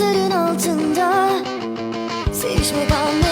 Yıldızların altında. Sevişmek anlamında